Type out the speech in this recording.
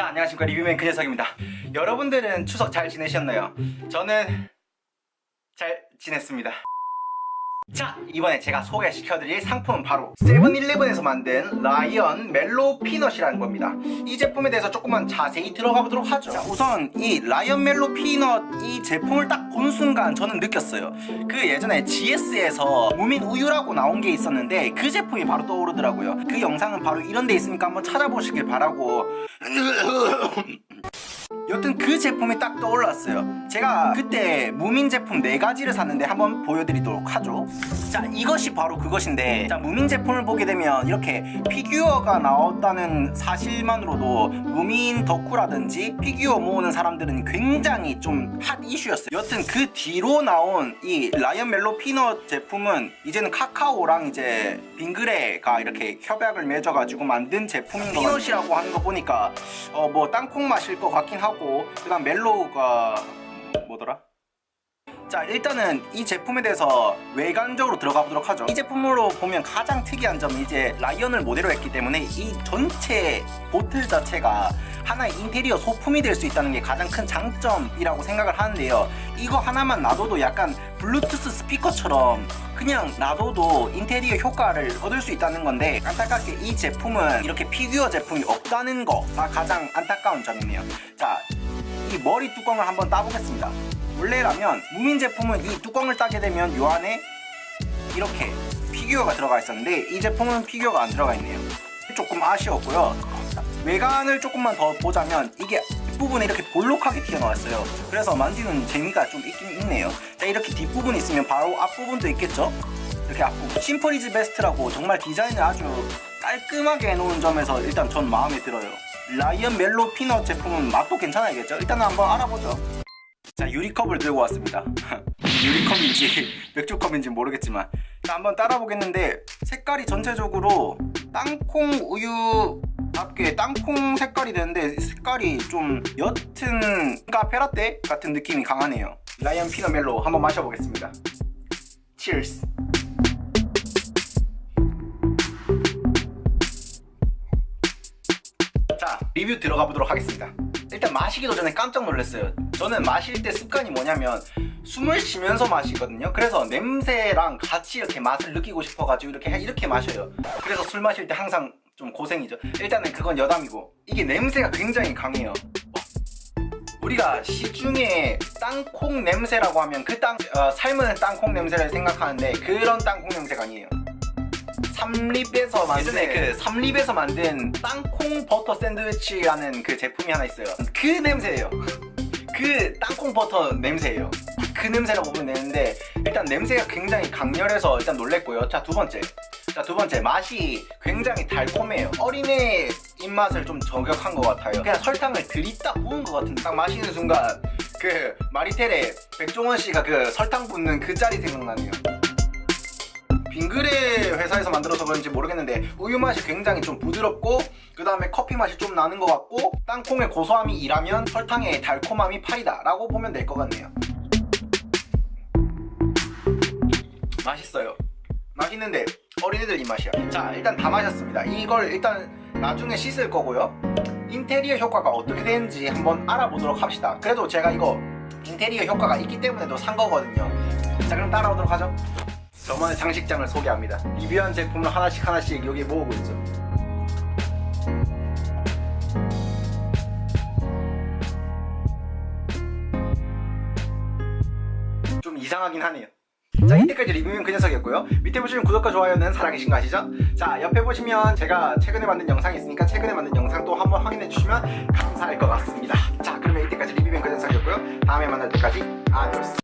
자 안녕하십니까. 리뷰맨 그 녀석입니다. 여러분들은 추석 잘 지내셨나요? 저는 잘 지냈습니다 자 이번에 제가 소개시켜드릴 상품은 바로 세븐일레븐에서 만든 라이언 멜로우 피넛이라는 겁니다. 이 제품에 대해서 조금만 자세히 들어가 보도록 하죠. 자, 우선 이 라이언 멜로우 피넛 이 제품을 딱 본 순간 저는 느꼈어요. 그 예전에 GS에서 무민 우유라고 나온 게 있었는데 그 제품이 바로 떠오르더라고요. 그 영상은 바로 이런 데 있으니까? 한번 찾아보시길 바라고 여튼 그 제품이 딱 떠올랐어요. 제가 그때 무민 제품 네 가지를 샀는데 한번 보여드리도록 하죠. 자, 이것이 바로 그것인데, 자, 무민 제품을 보게 되면 이렇게 피규어가 나왔다는 사실만으로도 무민 덕후라든지 피규어 모으는 사람들은 굉장히 좀 핫 이슈였어요. 여튼 그 뒤로 나온 이 라이언 멜로 피넛 제품은 이제는 카카오랑 이제 빙그레가 이렇게 협약을 맺어가지고 만든 제품인 거 피넛이라고 하는 거 보니까 어 뭐 땅콩 맛일 것 같긴 하고 그다음 멜로우가 뭐더라? 자 일단은 이 제품에 대해서 외관적으로 들어가 보도록 하죠. 이 제품으로 보면 가장 특이한 점은 이제 라이언을 모델로 했기 때문에 이 전체 보틀 자체가 하나의 인테리어 소품이 될 수 있다는 게 가장 큰 장점이라고 생각을 하는데요. 이거 하나만 놔둬도 약간 블루투스 스피커처럼 그냥 놔둬도 인테리어 효과를 얻을 수 있다는 건데 안타깝게 이 제품은 이렇게 피규어 제품이 없다는 거가 가장 안타까운 점이네요. 자 이 머리 뚜껑을 한번 따보겠습니다. 원래라면 무민 제품은 이 뚜껑을 따게 되면 요 안에 이렇게 피규어가 들어가 있었는데 이 제품은 피규어가 안 들어가 있네요. 조금 아쉬웠고요. 자, 외관을 조금만 더 보자면 이게 뒷부분에 이렇게 볼록하게 튀어나왔어요. 그래서 만지는 재미가 좀 있긴 있네요. 자 이렇게 뒷부분 있으면 바로 앞부분도 있겠죠? 이렇게 앞부분 심플이즈 베스트라고 정말 디자인을 아주 깔끔하게 해놓은 점에서 일단 전 마음에 들어요. 라이언 멜로 피넛 제품은 맛도 괜찮아야겠죠? 일단은 한번 알아보죠. 자 유리컵을 들고 왔습니다. 유리컵인지 맥주컵인지 모르겠지만 자 한번 따라 보겠는데 색깔이 전체적으로 땅콩 우유 답게 땅콩 색깔이 되는데 색깔이 좀 옅은 카페라떼 같은 느낌이 강하네요. 라이언 피넛 멜로 한번 마셔보겠습니다. Cheers. 자 리뷰 들어가 보도록 하겠습니다 일단 마시기도 전에 깜짝 놀랐어요. 저는 마실 때 습관이 뭐냐면 숨을 쉬면서 마시거든요. 그래서 냄새랑 같이 이렇게 맛을 느끼고 싶어가지고 이렇게 이렇게 마셔요. 그래서 술 마실 때 항상 좀 고생이죠. 일단은 그건 여담이고 이게 냄새가 굉장히 강해요. 우리가 시중에 땅콩 냄새라고 하면 그 땅, 어, 삶은 땅콩 냄새를 생각하는데 그런 땅콩 냄새가 아니에요 삼립에서 만든 예전에 그 삼립에서 만든 땅콩 버터 샌드위치라는 그 제품이 하나 있어요. 그 냄새예요. 그 땅콩 버터 냄새예요. 그 냄새라고 보면 되는데 일단 냄새가 굉장히 강렬해서 일단 놀랬고요. 자 두 번째. 자 두 번째 맛이 굉장히 달콤해요. 어린애 입맛을 좀 저격한 것 같아요. 그냥 설탕을 들이딱 부은 것 같은 딱 마시는 순간 그 마리텔의 백종원 씨가 그 설탕 붓는 그 짤이 생각나네요. 빙그레 회사에서 만들어서 그런지 모르겠는데 우유 맛이 굉장히 좀 부드럽고 그 다음에 커피 맛이 좀 나는 것 같고 땅콩의 고소함이 2라면 설탕의 달콤함이 8이다 라고 보면 될 것 같네요. 맛있어요. 맛있는데 어린애들 입맛이야. 자 일단 다 마셨습니다. 이걸 일단 나중에 씻을 거고요. 인테리어 효과가 어떻게 되는지 한번 알아보도록 합시다. 그래도 제가 이거 인테리어 효과가 있기 때문에도 산 거거든요. 자 그럼 따라오도록 하죠 저만의 장식장을 소개합니다. 리뷰한 제품을 하나씩 하나씩 여기 모으고 있죠. 좀 이상하긴 하네요. 자 이때까지 리뷰는 그 녀석이었고요 밑에 보시면 구독과 좋아요는 살아계신 거 아시죠? 자 옆에 보시면 제가 최근에 만든 영상이 있으니까 최근에 만든 영상도 한번 확인해 주시면 감사할 것 같습니다 자 그러면 이때까지 리뷰는 그 녀석이었고요 다음에 만날 때까지 아디오스